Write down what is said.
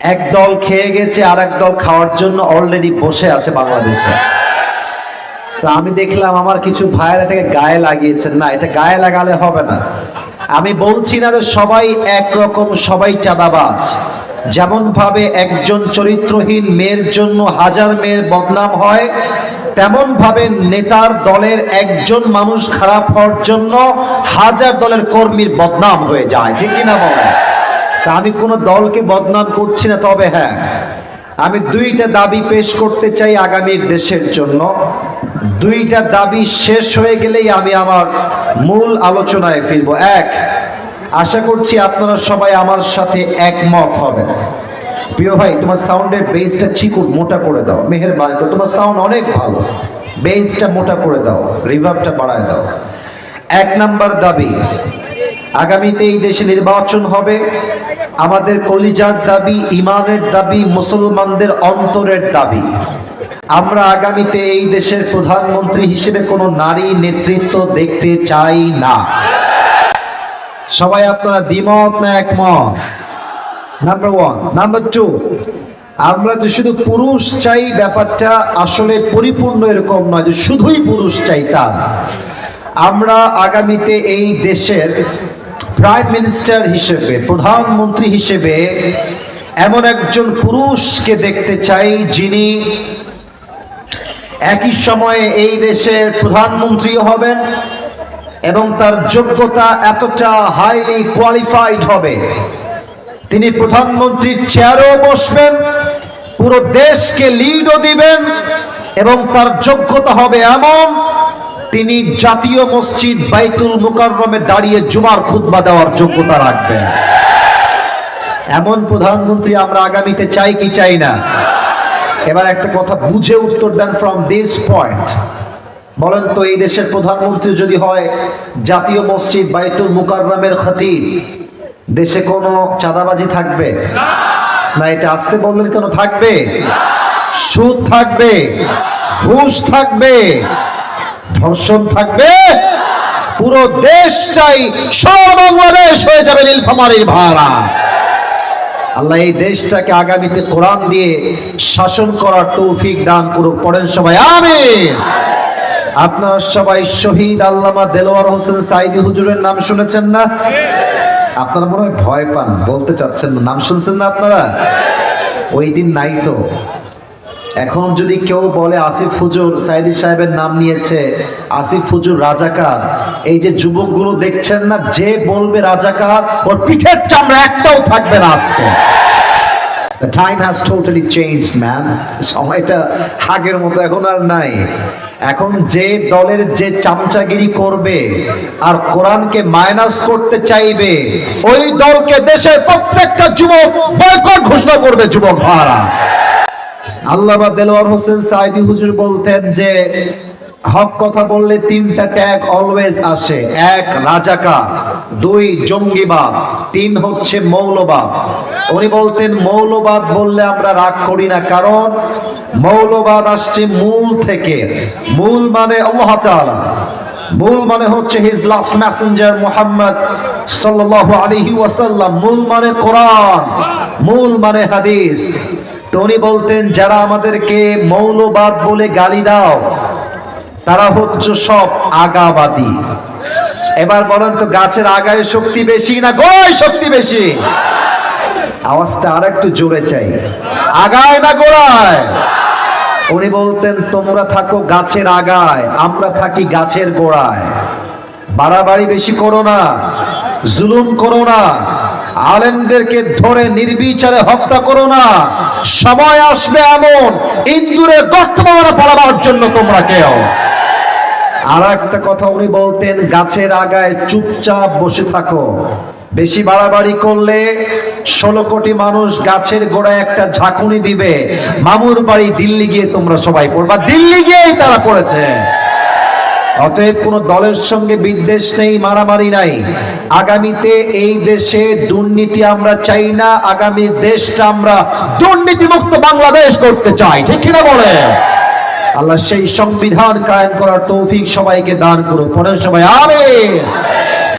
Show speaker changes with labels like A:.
A: এক দল খেয়ে গেছে আর এক দল খাওয়ার জন্য অলরেডি বসে আছে বাংলাদেশে। তো আমি দেখলাম আমার কিছু ভাইয়ের এটাকে গায়ে লাগিয়েছেন। না, এটা গায়ে লাগালে হবে না। আমি বলছি না যে সবাই একরকম, সবাই চাঁদাবাজ। যেমন ভাবে একজন চরিত্রহীন মেয়ের জন্য হাজার মেয়ের বদনাম হয় তেমন ভাবে নেতার দলের একজন মানুষ খারাপ হওয়ার জন্য হাজার দলের কর্মীর বদনাম হয়ে যায়। ঠিক কিনা বলেন? তা আমি কোনো দলকে বদনাম করছি না, তবে হ্যাঁ আমি দুইটা দাবি পেশ করতে চাই আগামীর দেশের জন্য। দুইটা দাবি শেষ হয়ে গেলেই আমি আমার মূল আলোচনায় ফিরব। এক, আশা করছি আপনারা সবাই আমার সাথে একমত হবেন। প্রিয় ভাই, তোমার সাউন্ডের বেসটা চিকুট মোটা করে দাও, মেহেরবানি করে। তোমার সাউন্ড অনেক ভালো, বেসটা মোটা করে দাও রিভার্ভটা বাড়ায় দাও। এক নাম্বার দাবি আগামীতে এই দেশে নির্বাচন হবে। আমাদের কলিজার দাবি, ইমানের দাবি, মুসলমানদের অন্তরের দাবি। আমরা আগামীতে এই দেশের প্রধানমন্ত্রী হিসেবে কোনো নারী নেতৃত্ব দেখতে চাই না। সবাই আপনারা দ্বিমত না একমত? নাম্বার ওয়ান নাম্বার টু আমরা যে শুধু পুরুষ চাই, ব্যাপারটা আসলে পরিপূর্ণ এরকম নয় যে শুধুই পুরুষ চাই তা আমরা আগামীতে এই দেশের প্রাইম মিনিস্টার হিসেবে, প্রধানমন্ত্রী হিসেবে এমন একজন পুরুষকে দেখতে চাই যিনি একই সময়ে এই দেশের প্রধানমন্ত্রীও হবেন এবং তার যোগ্যতা এতটা হাইলি কোয়ালিফাইড হবে। তিনি প্রধানমন্ত্রীর চেয়ারেও বসবেন, পুরো দেশকে লিডও দিবেন এবং তার যোগ্যতা হবে এমন তিনি জাতীয় মসজিদ বাইতুল মুকাররমে দাঁড়িয়ে জুমার খুতবা দেওয়ার যোগ্যতা রাখবেন। এমন প্রধানমন্ত্রী আমরা আগামীতে চাই কি চাই না? এবার একটা কথা বুঝে উত্তর দেন ফ্রম দিস পয়েন্ট বলেন তো, এই দেশের প্রধানমন্ত্রী যদি হয়, জাতীয় মসজিদ বাইতুল মুকাররমের খতিব, দেশে কোনো চাঁদাবাজি থাকবে? না, এটা আসতে বললেন কেন? থাকবে। সুদ থাকবে। ঘুষ থাকবে। ধর্ষণ থাকবে, পুরো দেশটাই সব বাংলাদেশ হয়ে যাবে নীলফামারীর ভাড়া। আল্লাহ এই দেশটাকে আগামীতে কোরআন দিয়ে শাসন করার তৌফিক দান করুক। পড়েন সবাই আমি আপনারা সবাই শহীদ আল্লামা দেলোয়ার হোসেন সাইদি হুজুরের নাম শুনেছেন না? আপনারা মনে হয় ভয় পান, বলতে চাচ্ছেন না। নাম শুনছেন না আপনারা? ওই দিন নাই তো। এখন যদি কেউ বলে আসিফ হুজুর সাইদি সাহেবের নাম নিয়েছে আসিফ হুজুর রাজাকার এই যে যুবকগুলো দেখছেন না যে বলবে রাজাকার ওর পিঠের চামড়া একটাও থাকবে না আজকে। The time has totally changed, man. সময়টা আগের মতো এখন আর নাই। এখন যে দলের যে চামচাগিরি করবে আর কোরআনকে মাইনাস করতে চাইবে ওই দলকে দেশের প্রত্যেকটা যুবক বয়কট ঘোষণা করবে যুবক ভাড়া আল্লামা দেলোয়ার হোসেন সাইদি হুজুর বলতেন যে, হক কথা বললে তিনটা ট্যাগ অলওয়েজ আসে। এক, রাজাকার। দুই, জঙ্গিবাদ। তিন হচ্ছে মৌলবাদ। উনি বলতেন, মৌলবাদ বললে আমরা রাগ করি না, কারণ মৌলবাদ আসছে মূল থেকে। মূল মানে আল্লাহ মূল মানে হচ্ছে হিজ লাস্ট মেসেঞ্জার মোহাম্মদ সাল্লাল্লাহু ওয়াসাল্লাম। মূল মানে কোরআন। মূল মানে হাদিস। তো উনি বলতেন, যারা আমাদেরকে মৌলবাদ বলে গালি দাও, তারা হচ্ছে সব আগাবাদী। এবার বলেন তো, গাছের আগায় শক্তি বেশি না গোড়ায় শক্তি বেশি? আওয়াজটা আর একটু জোরে চাই। আগায় না গোড়ায়? উনি বলতেন, তোমরা থাকো গাছের আগায়, আমরা থাকি গাছের গোড়ায়। বাড়াবাড়ি বেশি করো না, জুলুম করো না। আলেমদেরকে ধরে নির্বিচারে হত্যা করো না। সময় আসবে এমন। ইন্দুরের গর্তমানে পড়াবার জন্য তোমরা কেউ। আর একটা কথা উনি বলতেন, গাছের আগায় চুপচাপ বসে থাকো। বেশি বাড়াবাড়ি করলে ষোলো কোটি মানুষ গাছের গোড়ায় একটা ঝাঁকুনি দিবে। মামুর বাড়ি দিল্লি গিয়ে তোমরা সবাই পড়বা। দিল্লি গিয়েই তারা পড়েছে। অতএব কোন দলের সঙ্গে বিদ্বেষ নেই, মারামারি নাই। আগামীতে এই দেশে দুর্নীতি আমরা চাই না, আগামী দেশটা আমরা দুর্নীতিমুক্ত বাংলাদেশ করতে চাই। ঠিক কিনা বলে আল্লাহ সেই সংবিধান কায়েম করার তৌফিক সবাইকে দান করুক। পরের সবাই, আমিন।